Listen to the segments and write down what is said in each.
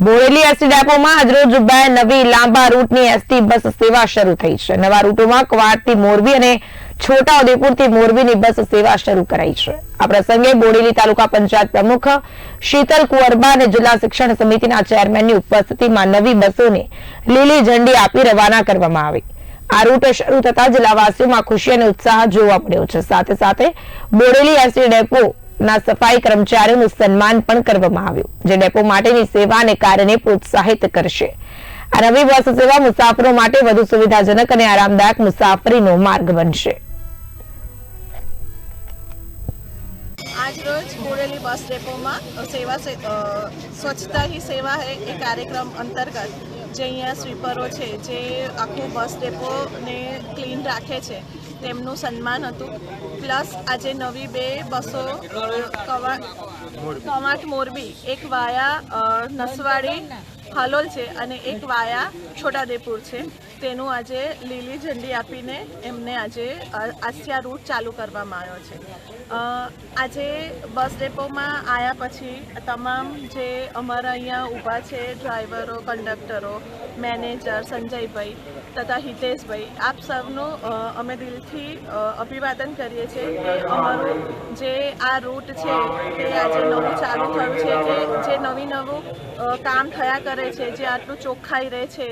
બોરેલી ST ડેપોમાં આજરોજ બે નવી લાંબા રૂટની એસટી બસ સેવા શરૂ થઈ છે. નવા રૂટોમાં કવાડથી મોરબી અને છોટાઉદેપુરથી મોરબીની બસ સેવા શરૂ કરાઈ છે. આ પ્રસંગે બોરેલી તાલુકા પંચાયત પ્રમુખ શીતલ કુંવરબા અને જિલ્લા શિક્ષણ સમિતિના ચેરમેનની ઉપસ્થિતિમાં નવી બસોને લીલી ઝંડી આપી રવાના કરવામાં આવી. આ રૂટ શરૂ થતા જિલ્લાવાસીઓમાં ખુશી અને ઉત્સાહ જોવા મળ્યો છે. સાથે સાથે બોરેલી એસટી ડેપો ના સફાઈ કર્મચારીઓનું સન્માન પણ કરવામાં આવ્યું જે ડેપો માટેની સેવાને કારણે પ્રોત્સાહિત કરશે. આ નવી બસ સેવા મુસાફરો માટે વધુ સુવિધાજનક અને આરામદાયક મુસાફરીનો માર્ગ બનશે. બસ ડેપોમાં સેવા સે- અ, સ્વચ્છતા હી સેવા હે એ કાર્યક્રમ અંતર્ગત જે અહીંયા સ્વીપરો છે, જે આખું બસ ડેપોને ક્લીન રાખે છે, તેમનું સન્માન હતું. પ્લસ આજે નવી બે બસો કવાંટ મોરબી, એક વાયા નસવાડી હાલોલ છે અને એક વાયા છોટાદેપુર છે. તેનું આજે લીલી ઝંડી આપીને એમને આજે આસિયા રૂટ ચાલુ કરવામાં આવ્યો છે. આજે બસ ડેપોમાં આવ્યા પછી તમામ જે અમારા અહીંયા ઊભા છે ડ્રાઈવરો કંડક્ટરો મેનેજર સંજયભાઈ તથા હિતેશભાઈ, આપ સૌનું અમે દિલથી અભિવાદન કરીએ છીએ કે અમારું જે આ રૂટ છે તે આજે નવું ચાલુ થયું છે, જે નવી નવું કામ થયા કરે છે, જે આટલું ચોખ્ખાઈ રહે છે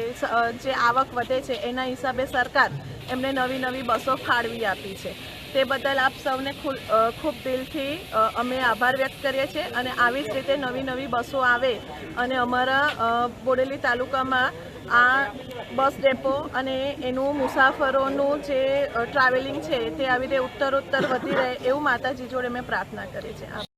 જે આવક વધે છે, એના હિસાબે સરકાર એમને નવી નવી બસો ફાળવી આપી છે તે બદલ આપ સૌને ખૂબ દિલથી અમે આભાર વ્યક્ત કરીએ છીએ અને આવી જ રીતે નવી નવી બસો આવે અને અમારા બોડેલી તાલુકામાં આ બસ ડેપો અને એનું મુસાફરોનું જે ટ્રાવેલિંગ છે તે આવી રીતે ઉત્તરોત્તર વધી રહે એવું માતાજી જોડે મેં પ્રાર્થના કરી છે.